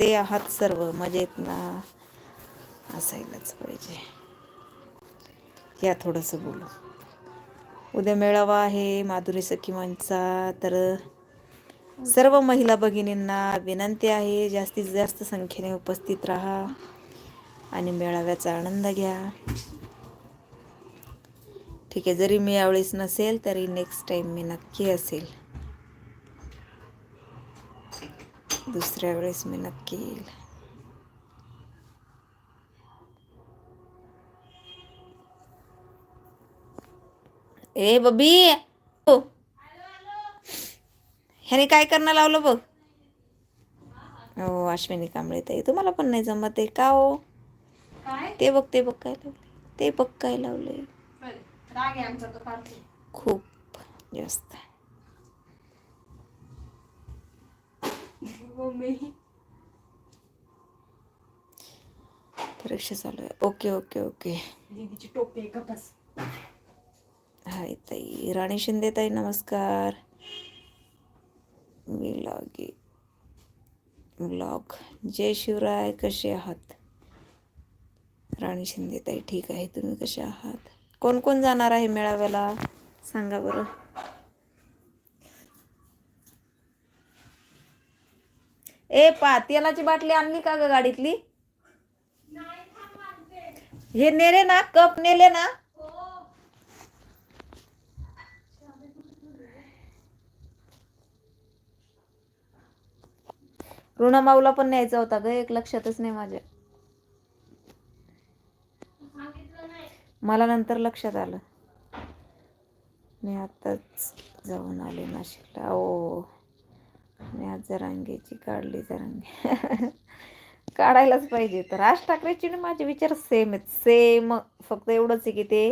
ते आहात सर्व मजेत ना? असायलाच पाहिजे. या थोडंसं बोलू. उद्या मेळावा आहे माधुरी सखीमांचा. तर सर्व महिला भगिनींना विनंती आहे जास्तीत जास्त संख्येने उपस्थित राहा आणि मेळाव्याचा आनंद घ्या. ठीक आहे जरी मी यावेळेस नसेल तरी नेक्स्ट टाईम मी नक्की असेल. दुसऱ्या वेळेस मी नक्की येईल. ए बबी. ह्याने काय करणं लावलं बघ. हो अश्विनी कांबळे ताई तुम्हाला पण नाही जमत आहे का हो? ते बघ ते बघ काय लावले ते बघ काय लावले खूप जास्त. मम्मी. परीक्षा चालू आहे. Okay okay okay. दीदीची टोपी आहे का? बस. हाय ताई. राणी शिंदे ताई नमस्कार. मी लॉगी. ब्लॉग. जय शिवराय कसे आहात? राणी शिंदे ताई ठीक आहे. तुम्ही कसे आहात? कोण कोण जाणार आहे मेळाव्याला? सांगा बरं. ए पा तेलाची बाटली आणली का ग गाडीतली? हे नेले ना कप नेले ना. ऋणमाऊला पण न्यायचा होता ग एक लक्षातच नाही माझ्या. मला नंतर लक्षात आलं. मी आताच जाऊन आले नाशिकला. ओ. मी आज जरांगेची काढली जरांगे. काढायलाच पाहिजे तर राज ठाकरेची आणि माझे विचार सेम आहेत. सेम फक्त एवढंच आहे की ते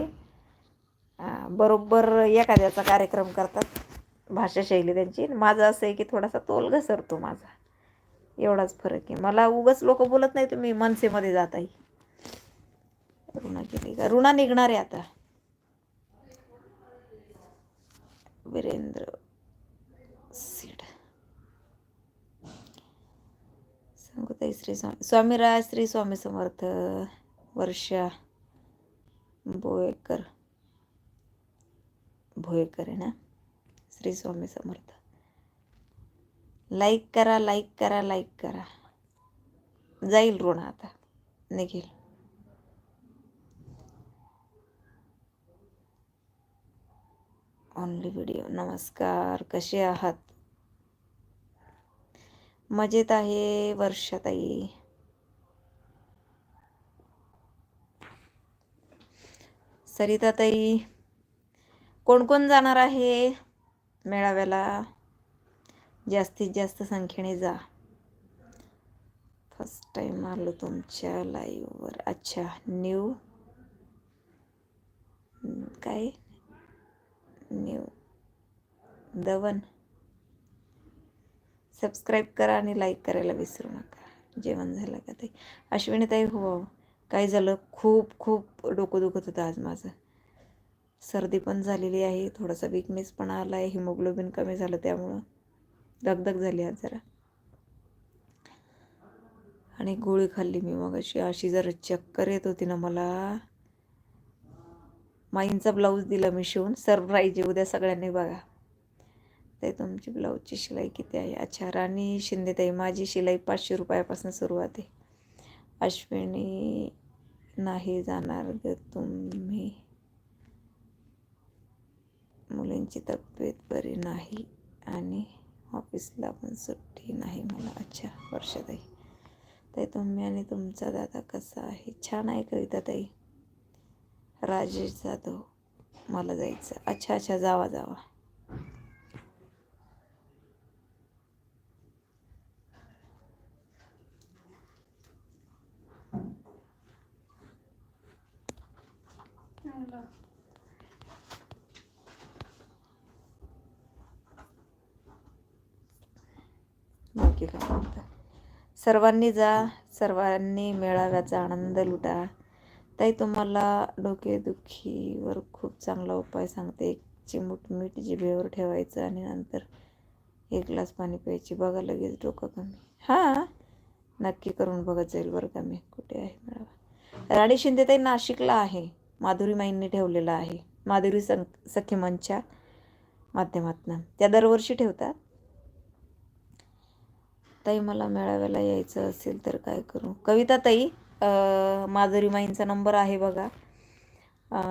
बरोबर एखाद्याचा कार्यक्रम करतात. भाषाशैली त्यांची. माझं असं आहे की थोडासा तोल घसरतो माझा. एवढाच फरक आहे. मला उगाच लोक बोलत नाही तुम्ही मनसेमध्ये जात आहे ऋणा केली का? ऋणा निघणार आहे आता. वीरेंद्र सीड सांगताई श्री स्वामी स्वामीराज श्री स्वामी समर्थ वर्षा बोयकर भोयकर आहे ना? श्री स्वामी समर्थ. लाईक करा लाईक करा लाईक करा. जाईल ऋण आता. निघेल. ऑनली व्हिडिओ नमस्कार. कसे आहात? मजेत आहे वर्षाताई. सरिताताई कोण कोण जाणार आहे मेळाव्याला? जास्तीत जास्त संख्येने जा. फर्स्ट टाइम आलो तुमच्या लाईव्हवर अच्छा न्यू काय? न्यू दवन. सबस्क्राईब करा आणि लाईक करायला विसरू नका. जेवण झालं का ते अश्विनी ताई हो काय झालं? खूप खूप डोकं दुखत होतं आज माझं. सर्दी पण झालेली आहे थोडासा विकनेस पण आला आहे हिमोग्लोबिन कमी झालं त्यामुळं. दगदग झाली आज जरा. आणि गोळी खाल्ली मी मग अशी अशी जरा चक्कर येत होती ना मला. माईंचा ब्लाऊज दिला मी शिवून. सरप्राईज आहे उद्या सगळ्यांनी बघा. ताई तुमची ब्लाऊजची शिलाई किती आहे? अच्छा राणी शिंदेताई माझी शिलाई पाचशे रुपयापासून सुरुवात आहे. अश्विनी नाही जाणार ग तुम्ही. मुलींची तब्येत बरी नाही आणि ऑफिसला पण सुट्टी नाही मला अच्छा वर्षाताई. ताई तुम्ही आणि तुमचा दादा कसा आहे? छान आहे कविता ताई. राजेश जाधव मला जायचं. अच्छा अच्छा जावा जावा बाकी काय म्हणता सर्वांनी जा सर्वांनी मेळाव्याचा आनंद लुटा. ताई तुम्हाला डोकेदुखीवर खूप चांगला उपाय सांगते. एक चिमूट मीठ जिभेवर ठेवायचं आणि नंतर एक ग्लास पाणी प्यायची. बघा लगेच डोकं कमी. हां नक्की करून बघत जाईल बरं का मी. कुठे आहे मेळावा? राणी शिंदे ताई नाशिकला आहे. माधुरी माईंनी ठेवलेला आहे. माधुरी सं सखी मंचच्या माध्यमातून. त्या दरवर्षी ठेवतात. ताई मला मेळाव्याला यायचं असेल तर काय करू? कविता ताई माधुरी माईंचा नंबर आहे बघा.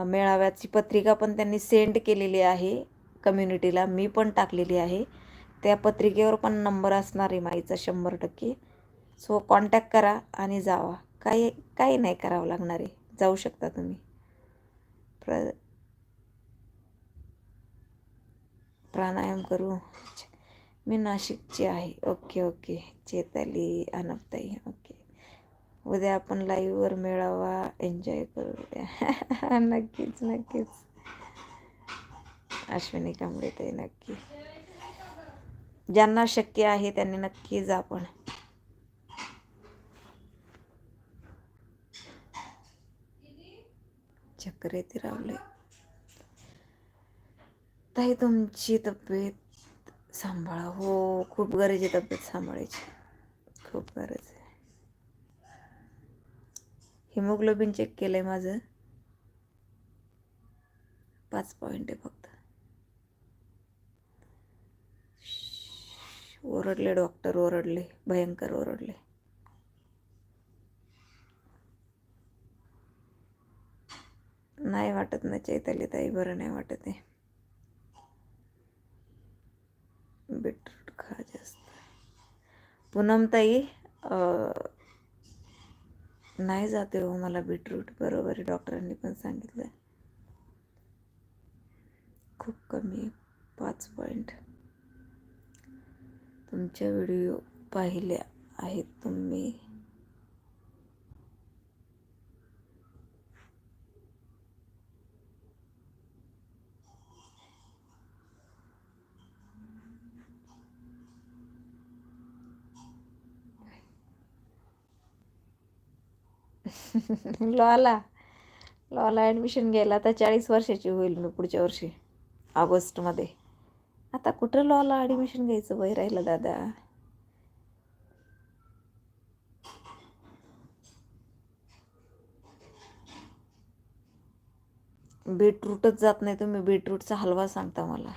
मेळाव्याची पत्रिका पण त्यांनी सेंड केलेली आहे कम्युनिटीला. मी पण टाकलेली आहे. त्या पत्रिकेवर पण नंबर असणार आहे माईचा शंभर टक्के. सो कॉन्टॅक्ट करा आणि जावा. काही काही नाही करावं लागणार आहे. जाऊ शकता तुम्ही. प्र प्राणायाम करू. मी नाशिकची आहे. Okay okay. चेताली अनपताई. ओके. उद्या आपण लाईव्हवर मेळावा एन्जॉय करूया. नक्कीच नक्कीच. अश्विनी कांबळेताई नक्की. ज्यांना शक्य आहे त्यांनी नक्की जा पण. चक्र येते रावले. ताई तुमची तब्येत सांभाळा हो खूप गरज आहे तब्येत सांभाळायची. खूप गरज आहे. हिमोग्लोबिन चेक केलंय माझं. पाच पॉईंट आहे फक्त. ओरडले डॉक्टर ओरडले. भयंकर ओरडले. नाही वाटत ना चैताली ताई बरं नाही वाटत आहे बीटरूट खा जास्त पूनमताई नाही जाते हो मला बीटरूट बरोबर आहे डॉक्टरांनी पण सांगितलं खूप कमी पाच पॉईंट तुमच्या व्हिडिओ पाहिल्या आहेत तुम्ही. लॉला. लॉला ॲडमिशन घ्यायला आता चाळीस वर्षाची होईल मी पुढच्या वर्षी ऑगस्टमध्ये. आता कुठं लॉला ॲडमिशन घ्यायचं वय राहिलं दादा? बीटरूटच जात नाही तुम्ही बीटरूटचा हलवा सांगता मला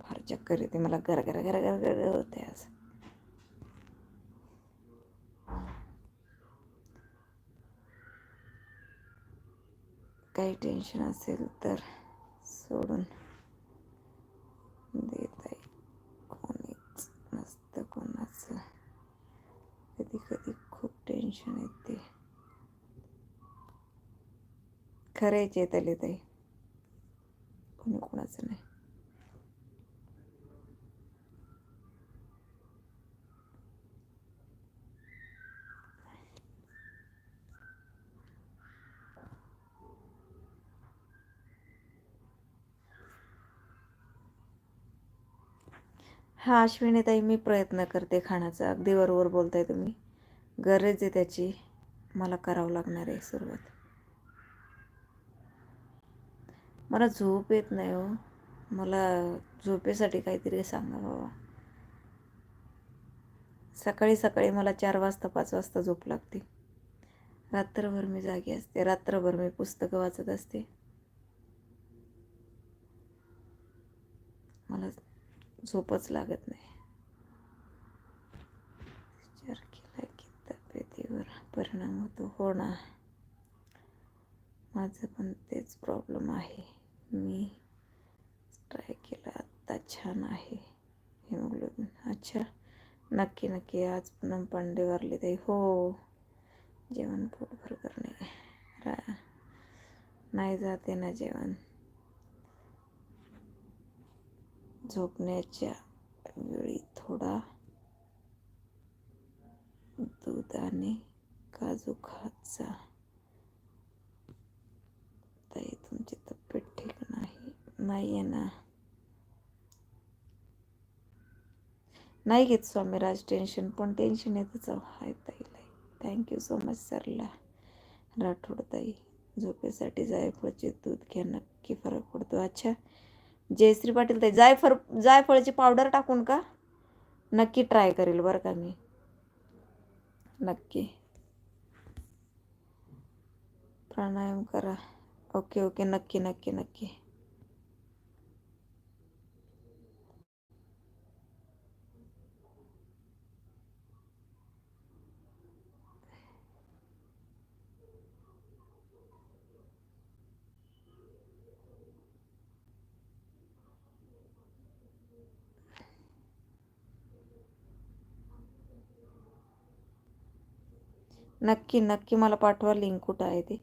फार चक्कर येते मला घर घर घर घर घर होते आज काही टेन्शन असेल तर सोडून देत आहे. कोणीच नसतं कोणाचं. कधी कधी खूप टेन्शन येते. खरंय चेतले ताई कोणी कोणाचं नाही हा अश्विनीताई मी प्रयत्न करते खाण्याचा. अगदी बरोबर बोलताय तुम्ही. गरज आहे त्याची. मला करावं लागणार आहे सुरुवात. मला झोप येत नाही हो. मला झोपेसाठी काहीतरी सांगा बाबा सकाळी सकाळी मला चार वाजता पाच वाजता झोप लागते. रात्रभर मी जागी असते. रात्रभर मी पुस्तकं वाचत असते. मला झोपच लागत नाही. विचार केला की तब्येतीवर परिणाम होतो. हो ना. माझं पण तेच प्रॉब्लेम आहे. मी ट्राय केलं आत्ता छान आहे. हिमोग्लोबिन अच्छा. नक्की नक्की. आज पूनम पांडे वारले ताई. हो. जेवण पोटभर करणे. रा नाही जाते ना जेवण. झोपण्याच्या वेळी थोडा दूध आणि काजू खात जा ताई तुमची तब्येत ठीक नाही. नाही आहे ना? नाही घेत स्वामीराज टेन्शन पण टेन्शन येतच अहो. हाय ताईला thank you so much Sarla. Rathod ताई झोपेसाठी जायफळचे दूध घ्या नक्की फरक पडतो. अच्छा जयश्री पाटील ताई जायफळ जायफळची पावडर टाकून का? नक्की ट्राय करेल बरं का मी. नक्की. प्राणायाम करा. Okay okay. नक्की नक्की नक्की. नक्की नक्की मला पाठवा लिंक कुठं आहे ते.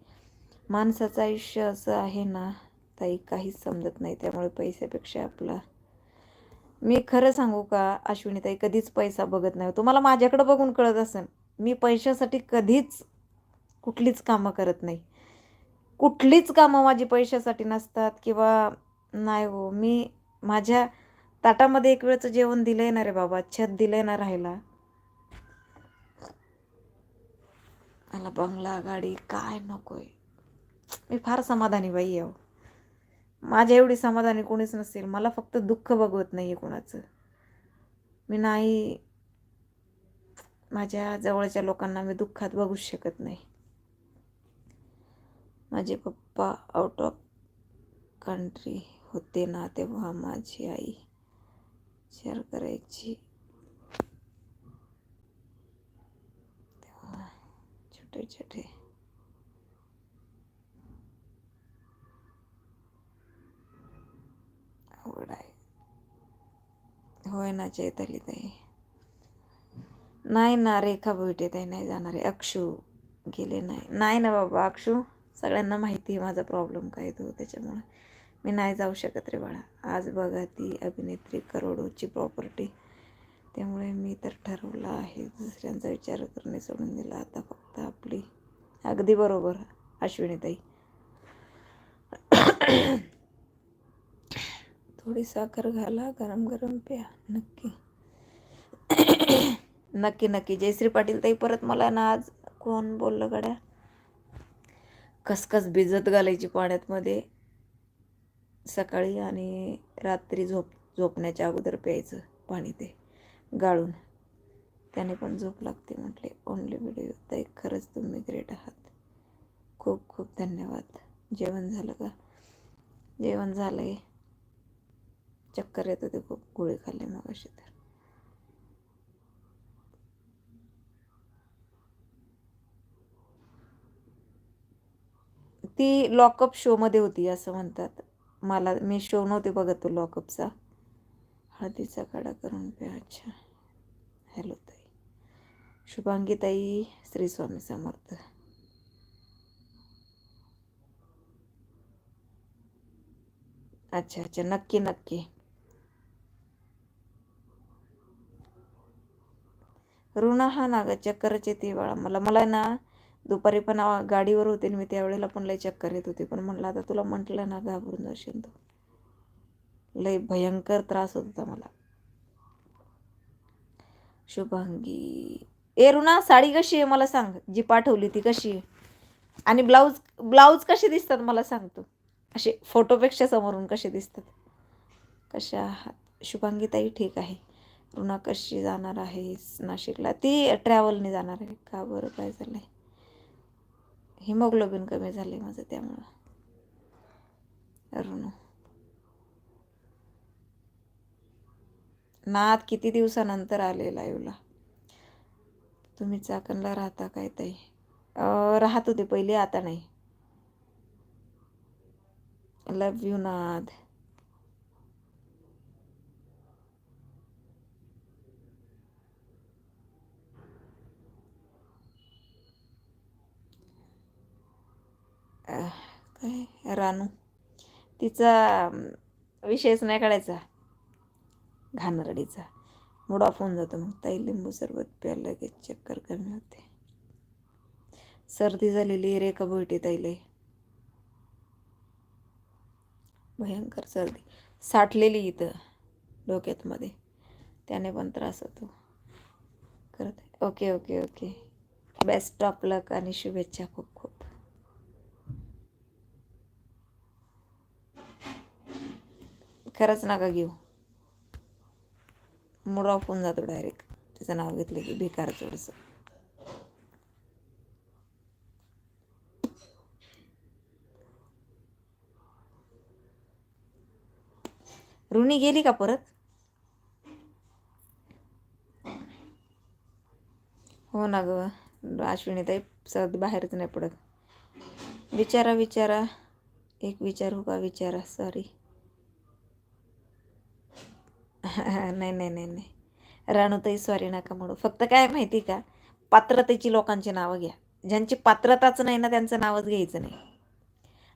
माणसाचं आयुष्य असं आहे ना ताई काहीच समजत नाही. त्यामुळे पैशापेक्षा आपला. मी खरं सांगू का अश्विनी ताई कधीच पैसा बघत नाही. तुम्हाला माझ्याकडं बघून कळत असेल मी पैशासाठी कधीच कुठलीच कामं करत नाही. कुठलीच कामं माझी पैशासाठी नसतात किंवा नाही हो मी माझ्या ताटामध्ये एक वेळचं जेवण दिलं आहे ना रे बाबा छत दिलं आहे ना मला बंगला गाडी काय नकोय. मी फार समाधानी बाई आहे हो. माझ्या एवढी समाधानी कोणीच नसेल. मला फक्त दुःख बघवत नाही आहे कोणाचं. मी नाही माझ्या जवळच्या लोकांना मी दुःखात बघूच शकत नाही. माझे पप्पा आउट ऑफ कंट्री होते ना तेव्हा माझी आई शेअर करायची तेव्हा छोटे आवड आहे. होय ना चैताली ताई. नाही ना रेखा भोईटे ताई नाही जाणार आहे. अक्षू गेले नाही. नाही ना बाबा अक्षू सगळ्यांना माहिती आहे माझा प्रॉब्लेम काय तो त्याच्यामुळं मी नाही जाऊ शकत रे बाळा. आज बघा ती अभिनेत्री करोडोची प्रॉपर्टी त्यामुळे मी तर ठरवलं आहे. दुसऱ्यांचा विचार करणे सोडून दिला. आता फक्त आपली अगदी बरोबर अश्विनीताई. थोडी साखर घाला गरम गरम प्या नक्की. नक्की नक्की. जयश्री पाटील ताई परत मला ना आज कोण बोललं गड्या? खसखस भिजत घालायची पाण्यात मध्ये सकाळी आणि रात्री झोप झोपण्याच्या अगोदर प्यायचं पाणी ते. गाळून. त्याने पण झोप लागते म्हटले. ओनली व्हिडिओ ताई खरंच तुम्ही ग्रेट आहात. खूप खूप धन्यवाद. जेवण झालं का? जेवण झालं आहे चक्कर येत होते खूप. गोळी खाल्ली मग अशी तर. ती लॉकअप शोमध्ये होती असं म्हणतात. मला मी शो नव्हते बघत तो लॉकअपचा हळदीचा काढा करून प्या अच्छा. हॅलो ताई. शुभांगी ताई श्री स्वामी समर्थ. अच्छा अच्छा. नक्की नक्की. ऋणा हा ना ग चक्करच येते बाळा. मला मला ना दुपारी पण गाडीवर होते मी त्यावेळेला पण लय चक्कर येत होते. पण म्हणलं आता तुला म्हटलं ना घाबरून जाशील तू. लय भयंकर त्रास होत होता मला. शुभांगी. ए रुना साडी कशी आहे? मला सांग. जी पाठवली ती कशी आहे? आणि ब्लाऊज ब्लाऊज कसे दिसतात मला सांग तू? असे फोटोपेक्षा समोरून कसे दिसतात? कशा आहात? शुभांगी ताई ठीक आहे. रुना कशी जाणार आहे नाशिकला? ती ट्रॅव्हलने जाणार आहे. का बरं? काय झालं आहे हिमोग्लोबिन कमी झालं आहे माझं त्यामुळं. रुणू नात किती दिवसानंतर आले लाईव्हला तुम्ही चाकणला राहता काय ताई? राहत होते पहिले आता नाही. लव यू नाद. काय? रानू. तिचा विशेष विषयच नाही काढायचा. घाणरडीचा. मूड ऑफ होऊन जातो मग. ताई लिंबू सरबत प्यायला लगेच चक्कर कमी होते. सर्दी झालेली रे कबोटी ताईले भयंकर सर्दी. साठलेली इथं डोक्यात मध्ये त्याने पण त्रास होतो. करत okay okay okay. Best of luck आणि शुभेच्छा खूप खूप. खरंच नका घेऊ. मूड ऑफ होऊन जातो डायरेक्ट. तिचं नाव घेतलं की भिकार थोडंसं. ऋणी गेली का परत? हो ना ग. अश्विनी ताई सद बाहेरच नाही पडत. विचारा विचारा. एक विचारू का विचारा. सॉरी नाही नाही नाही नाही. राणूताई सॉरी नका म्हणू फक्त काय माहिती का? पात्रतेची लोकांची नावं घ्या. ज्यांची पात्रताच नाही ना त्यांचं नावच घ्यायचं नाही.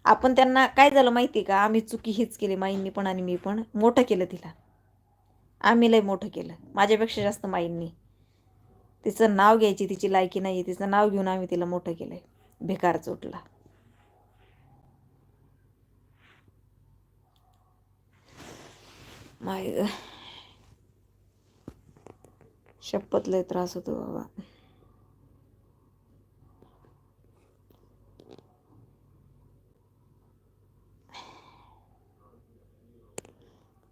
आपण त्यांना काय झालं माहिती का? आम्ही चुकी हीच केली. माईंनी पण आणि मी पण. मोठं केलं तिला. आम्ही लय मोठं केलं. माझ्यापेक्षा जास्त माईंनी. तिचं नाव घ्यायची तिची लायकी नाही आहे तिचं नाव घेऊन आम्ही तिला मोठं केलं आहे बेकार चोटला. माय शपथ लय त्रास होतो बाबा.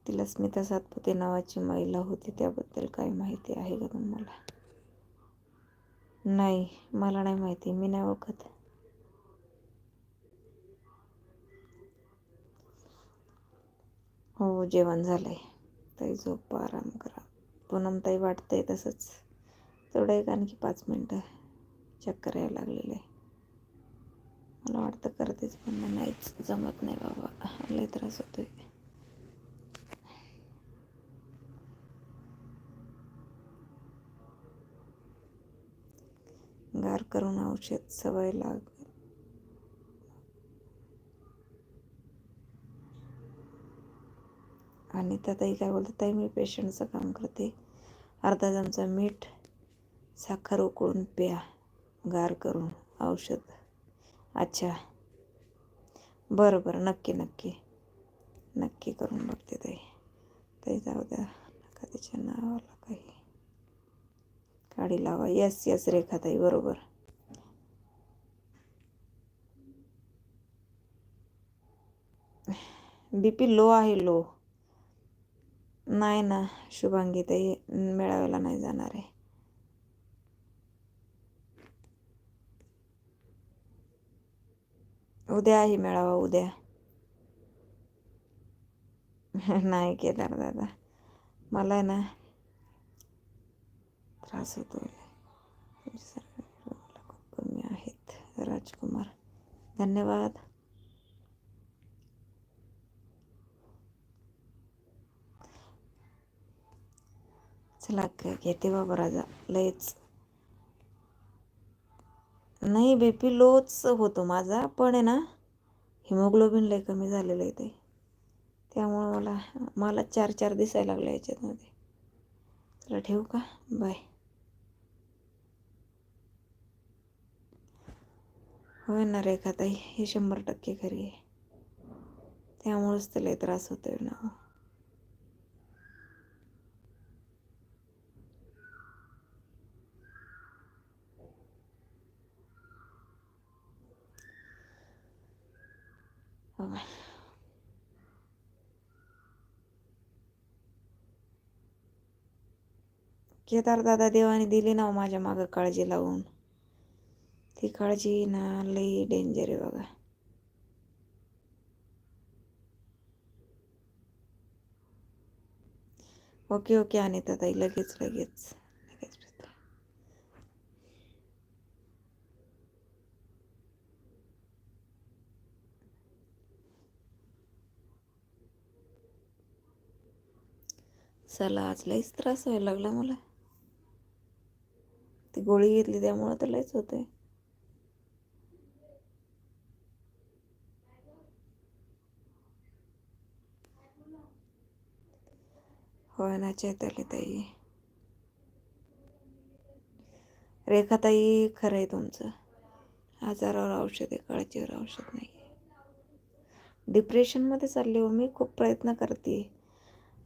तिला स्मिता सातपुते नावाची महिला होती त्याबद्दल काय माहिती आहे का तुम्हाला? नाही मला नाही माहिती मी नाही ओळखत. हो जेवण झालंय. ताई झोप आराम करा. पूनमताई वाटतं वाटतंय तसंच. तेवढं एक आणखी पाच मिनटं चक्कर यायला लागलेलं. आहे मला वाटतं करतेच पण नाहीच जमत नाही बाबा. लय त्रास होतोय. गार करून औषध सवय लाग आणि ताई काय बोलतात ताई मी पेशंटचं काम करते. अर्धा चमचा मीठ साखर उकळून प्या गार करून औषध. अच्छा. बरं बरं. नक्की नक्की. नक्की करून बघते ताई. ताई जाऊ द्या. नका तिच्या नावाला काही काढी लावा. यस यस रेखाताई बरोबर. बी पी लो आहे लो नाही ना शुभांगीताई मेळाव्याला नाही जाणार आहे. उद्या आहे मेळावा उद्या. नाही केदार दादा. मला आहे ना त्रास होतो खूप कमी आहेत. राजकुमार धन्यवाद. चला घेते बाबा राजा. लयच. नाही बीपी लोच होतो माझा पण आहे ना हिमोग्लोबिन लय कमी झालेलं आहे ते. त्यामुळं मला मला चार चार दिसायला लागलं याच्यातमध्ये. चला ठेवू का? बाय. होय ना रेखाताई हे शंभर टक्के खरी आहे. त्यामुळंच त्याला त्रास होतोय ना हो. हो. केदार दादा देवाने दिली ना हो माझ्या मागं काळजी लावून. ती काळजी ना लई डेंजर आहे बघा. ओके ओके आणि ताई लगेच लगेच लगेच चला आज लईच त्रास व्हायला लागला मला. गोळी घेतली त्यामुळं तर लयच होते होय ना चैताली ताई. रेखाताई खरं आहे तुमचं. आजारावर औषध आहे काळजीवर औषध नाही. डिप्रेशनमध्ये चालली हो मी खूप प्रयत्न करते.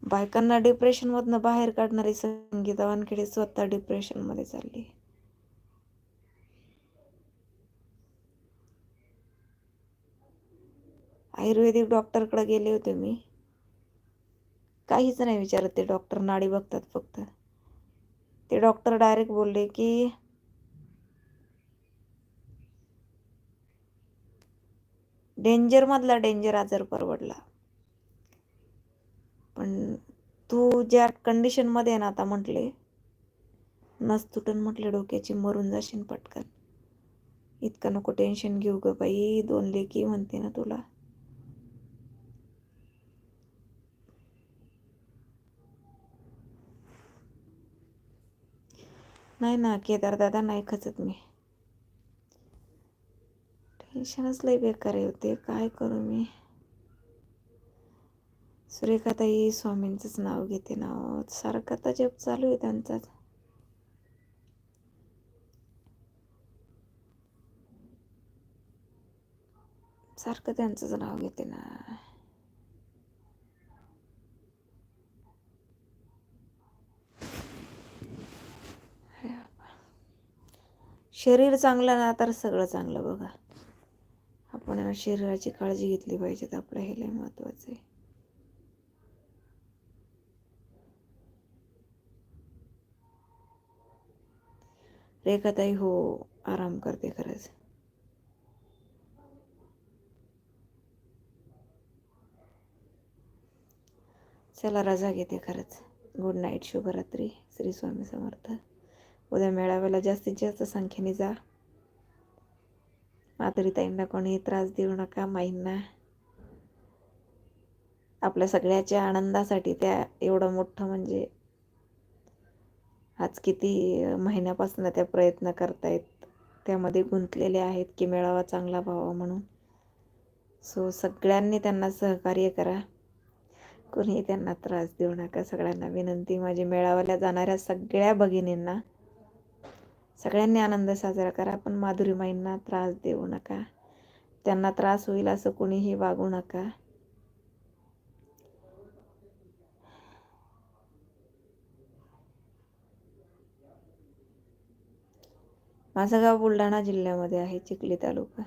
बायकांना डिप्रेशनमधनं बाहेर काढणारी संगीता वानखेडे स्वतः डिप्रेशनमध्ये चालली. आयुर्वेदिक डॉक्टरकडे गेले होते मी. काहीच नाही विचारत ते डॉक्टर नाडी बघतात फक्त. ते डॉक्टर डायरेक्ट बोलले की डेंजरमधला डेंजर आजार परवडला. पण तू ज्या कंडिशनमध्ये आहे ना आता म्हटले नस तुटन म्हटले डोक्याची मरून जाशील पटकन. इतकं नको टेन्शन घेऊ ग बाई दोन लेकी म्हणते ना तुला. नाही ना केदार दादा नाही खचत मी. टेन्शनच लई बेकार आहे होते काय करू मी? सुरेखाताई स्वामींचंच नाव घेते ना हो. सारखा तर जप चालू आहे त्यांचाच सारखं त्यांचंच नाव घेते ना. शरीर चांगलं ना तर सगळं चांगलं बघा. आपण शरीराची काळजी घेतली पाहिजे तर आपलं हे लय महत्वाचं आहे. रेखाताई हो आराम करते खरंच. चला रजा घेते खरंच. गुड नाईट शुभरात्री श्री स्वामी समर्थ. उद्या मेळाव्याला जास्तीत जास्त संख्येने जा माधुरीताईंना कोणी त्रास देऊ नका माईंना आपल्या सगळ्याच्या आनंदासाठी त्या एवढं मोठं म्हणजे आज किती महिन्यापासून त्या प्रयत्न करतायत त्यामध्ये गुंतलेले आहेत की मेळावा चांगला व्हावा म्हणून सो सगळ्यांनी त्यांना सहकार्य करा कोणीही त्यांना त्रास देऊ नका सगळ्यांना विनंती माझी मेळाव्याला जाणाऱ्या सगळ्या भगिनींना सगळ्यांनी आनंद साजरा करा पण माधुरीमाईंना त्रास देऊ नका. त्यांना त्रास होईल असं कोणीही वागू नका. माझं गाव बुलढाणा जिल्ह्यामध्ये आहे चिखली तालुका.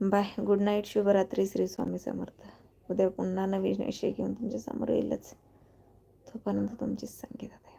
बाय गुड नाईट शुभरात्री श्री स्वामी समर्थ. उद्या पुन्हा नवीन विषय घेऊन तुमच्यासमोर येईलच. तोपर्यंत तुमचीच संगीत आहे